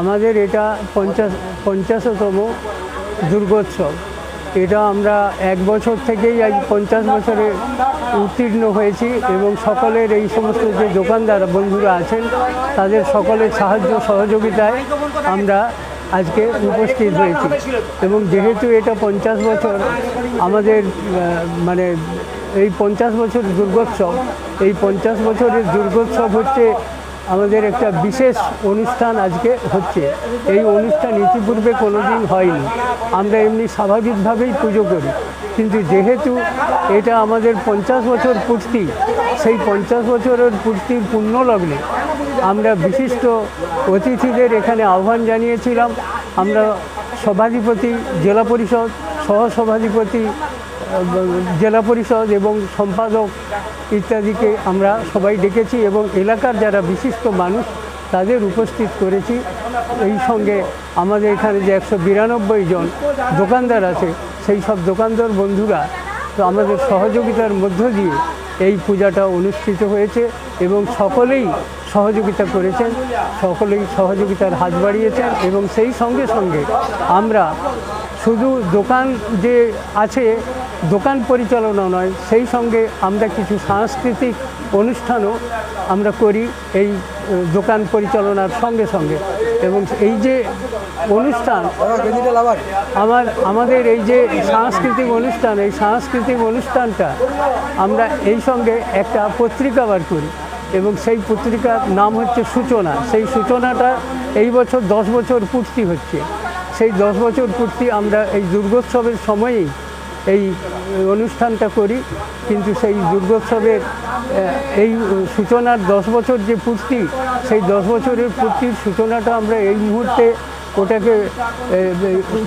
আমাদের এটা পঞ্চাশ, পঞ্চাশতম দুর্গোৎসব। এটা আমরা এক বছর থেকেই আজ পঞ্চাশ বছরে উত্তীর্ণ হয়েছি এবং সকলের এই সমস্ত যে দোকানদার বন্ধুরা আছেন, তাদের সকলের সাহায্য সহযোগিতায় আমরা আজকে উপস্থিত হয়েছি। এবং যেহেতু এটা পঞ্চাশ বছর আমাদের মানে এই পঞ্চাশ বছর দুর্গোৎসব, এই পঞ্চাশ বছরের দুর্গোৎসব হচ্ছে আমাদের একটা বিশেষ অনুষ্ঠান আজকে হচ্ছে। এই অনুষ্ঠান ইতিপূর্বে কোনো দিন হয়নি। আমরা এমনি স্বাভাবিকভাবেই পুজো করি। কিন্তু যেহেতু এটা আমাদের পঞ্চাশ বছর পূর্তি, সেই পঞ্চাশ বছরের পূর্তির লগ্নে আমরা বিশিষ্ট অতিথিদের এখানে আহ্বান জানিয়েছিলাম। আমরা সভাধিপতি, জেলা পরিষদ, সহসভাধিপতি জেলা পরিষদ এবং সম্পাদক ইত্যাদিকে আমরা সবাই ডেকেছি এবং এলাকার যারা বিশিষ্ট মানুষ তাদের উপস্থিত করেছি। এই সঙ্গে আমাদের এখানে যে একশো বিরানব্বই জন দোকানদার আছে, সেই সব দোকানদার বন্ধুরা তো আমাদের সহযোগিতার মধ্য দিয়ে এই পূজাটা অনুষ্ঠিত হয়েছে এবং সকলেই সহযোগিতা করেছেন, সকলেই সহযোগিতার হাত বাড়িয়েছেন এবং সেই সঙ্গে সঙ্গে আমরা শুধু দোকান যে আছে দোকান পরিচালনা নয়, সেই সঙ্গে আমরা কিছু সাংস্কৃতিক অনুষ্ঠানও আমরা করি এই দোকান পরিচালনার সঙ্গে সঙ্গে। এবং এই যে অনুষ্ঠান, আমার, আমাদের এই যে সাংস্কৃতিক অনুষ্ঠান, এই সাংস্কৃতিক অনুষ্ঠানটা আমরা এই সঙ্গে একটা পত্রিকা বার করি। এবং সেই পত্রিকার নাম হচ্ছে সূচনা। সেই সূচনাটা এই বছর দশ বছর পূর্তি হচ্ছে। সেই দশ বছর পূর্তি আমরা এই দুর্গোৎসবের সময়েই এই অনুষ্ঠানটা করি, কিন্তু সেই দুর্গোৎসবের এই সূচনার দশ বছর যে পূর্তি, সেই দশ বছরের পূর্তির সূচনাটা আমরা এই মুহূর্তে ওটাকে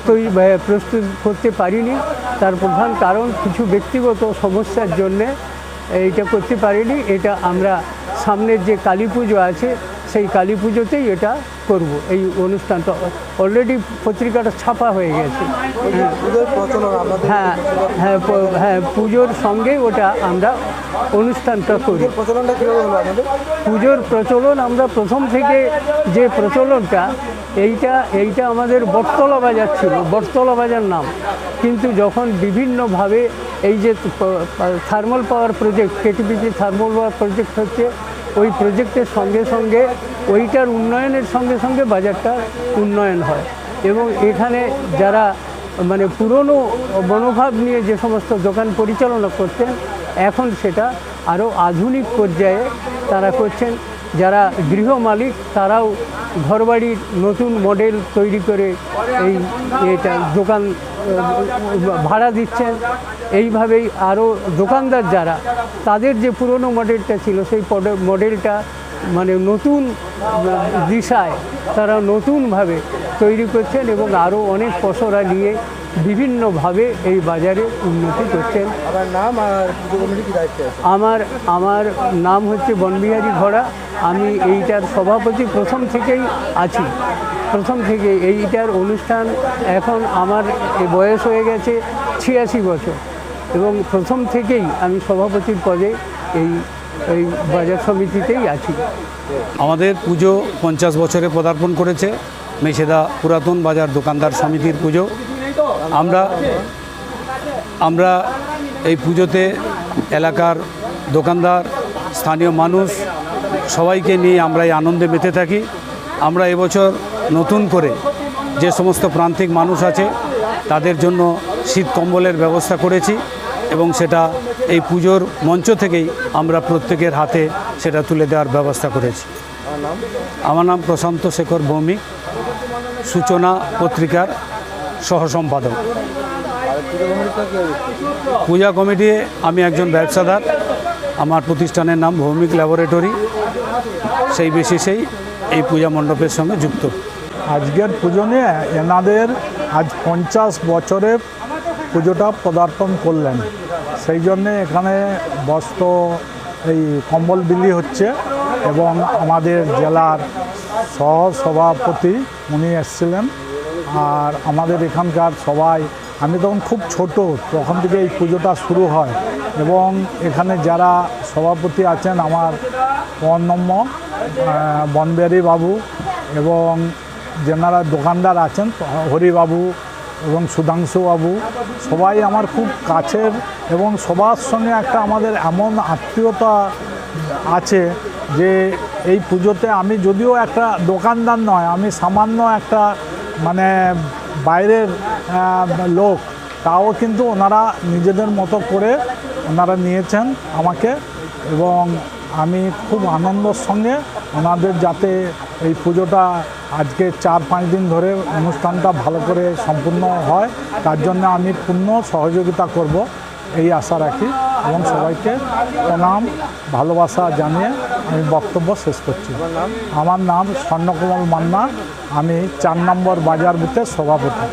তৈরি প্রস্তুত করতে পারিনি। তার প্রধান কারণ কিছু ব্যক্তিগত সমস্যার জন্যে এইটা করতে পারিনি। এটা আমরা সামনের যে কালী পুজো আছে সেই কালী পুজোতেই এটা করব এই অনুষ্ঠানটা। অলরেডি পত্রিকাটা ছাপা হয়ে গেছে। হ্যাঁ হ্যাঁ হ্যাঁ পুজোর সঙ্গে ওটা আমরা অনুষ্ঠানটা করি। পুজোর প্রচলন আমরা প্রথম থেকে যে প্রচলনটা এইটা এইটা আমাদের বটতলা বাজার ছিল বটতলা বাজার নাম। কিন্তু যখন বিভিন্নভাবে এই যে thermal power project KTPG thermal power project হচ্ছে ওই প্রজেক্টের সঙ্গে সঙ্গে ওইটার উন্নয়নের সঙ্গে সঙ্গে বাজারটার উন্নয়ন হয়। এবং এখানে যারা মানে পুরনো মনোভাব নিয়ে যে সমস্ত দোকান পরিচালনা করতেন, এখন সেটা আরও আধুনিক পর্যায়ে তারা করছেন। যারা গৃহ মালিক, তারাও ঘরবাড়ির নতুন মডেল তৈরি করে এই এটা দোকান ভাড়া দিচ্ছেন। এইভাবেই আরও দোকানদার যারা তাদের যে পুরনো মডেলটা ছিল সেই মডেলটা মানে নতুন দিশায় তারা নতুনভাবে তৈরি করছেন এবং আরও অনেক পসরা নিয়ে বিভিন্নভাবে এই বাজারে উন্নতি করছেন। আমার নাম আর আমার আমার নাম হচ্ছে বনবিহারী ঘোড়া আমি এইটার সভাপতি প্রথম থেকেই আছি। প্রথম থেকে এইটার অনুষ্ঠান এখন আমার বয়স হয়ে গেছে ছিয়াশি বছর। এবং প্রথম থেকেই আমি সভাপতির পদে এই এই বাজার সমিতিতেই আছি। আমাদের পুজো পঞ্চাশ বছরে পদার্পণ করেছে মেছেদা পুরাতন বাজার দোকানদার সমিতির পুজো। আমরা আমরা এই পুজোতে এলাকার দোকানদার, স্থানীয় মানুষ সবাইকে নিয়ে আমরা এই আনন্দে মেতে থাকি। আমরা এবছর নতুন করে যে সমস্ত প্রান্তিক মানুষ আছে, তাদের জন্য শীত কম্বলের ব্যবস্থা করেছি এবং সেটা এই পুজোর মঞ্চ থেকেই আমরা প্রত্যেকের হাতে সেটা তুলে দেওয়ার ব্যবস্থা করেছি। আমার নাম প্রশান্ত শেখর ভৌমিক, সূচনা পত্রিকার সহসম্পাদক। পূজা কমিটি আমি একজন ব্যবসাদার, আমার প্রতিষ্ঠানের নাম ভৌমিক ল্যাবরেটরি, সেই বেসিসেই এই পূজা মণ্ডপের সঙ্গে যুক্ত। আজকের পুজো নিয়ে এনাদের আজ পঞ্চাশ বছরে পুজোটা পদার্পণ করলেন। সেই জন্যে এখানে বস্ত্র, এই কম্বল বিলি হচ্ছে এবং আমাদের জেলার সহ সভাপতি উনি এসেছিলেন। আর আমাদের এখানকার সবাই, আমি তখন খুব ছোট, তখন থেকে এই পুজোটা শুরু হয় এবং এখানে যারা সভাপতি আছেন, আমার পর্ণম্য বনবিহারী বাবু এবং যেনারা দোকানদার আছেন, হরিবাবু এবং সুধাংশুবাবু সবাই আমার খুব কাছের এবং সবার সঙ্গে একটা আমাদের এমন আত্মীয়তা আছে যে এই পুজোতে আমি যদিও একটা দোকানদার নয়, আমি সামান্য একটা মানে বাইরের লোক, তাও কিন্তু ওনারা নিজেদের মতো করে ওনারা নিয়েছেন আমাকে এবং আমি খুব আনন্দের সঙ্গে ওনাদের যাতে এই পুজোটা আজকে চার, পাঁচ দিন ধরে অনুষ্ঠানটা ভালো করে সম্পূর্ণ হয়, তার জন্য আমি পূর্ণ সহযোগিতা করব, এই আশা রাখি। এবং সবাইকে প্রণাম, ভালোবাসা জানিয়ে আমি বক্তব্য শেষ করছি। আমার নাম স্বর্ণকমল মান্না, আমি চার নম্বর বাজার বুথের সভাপতি।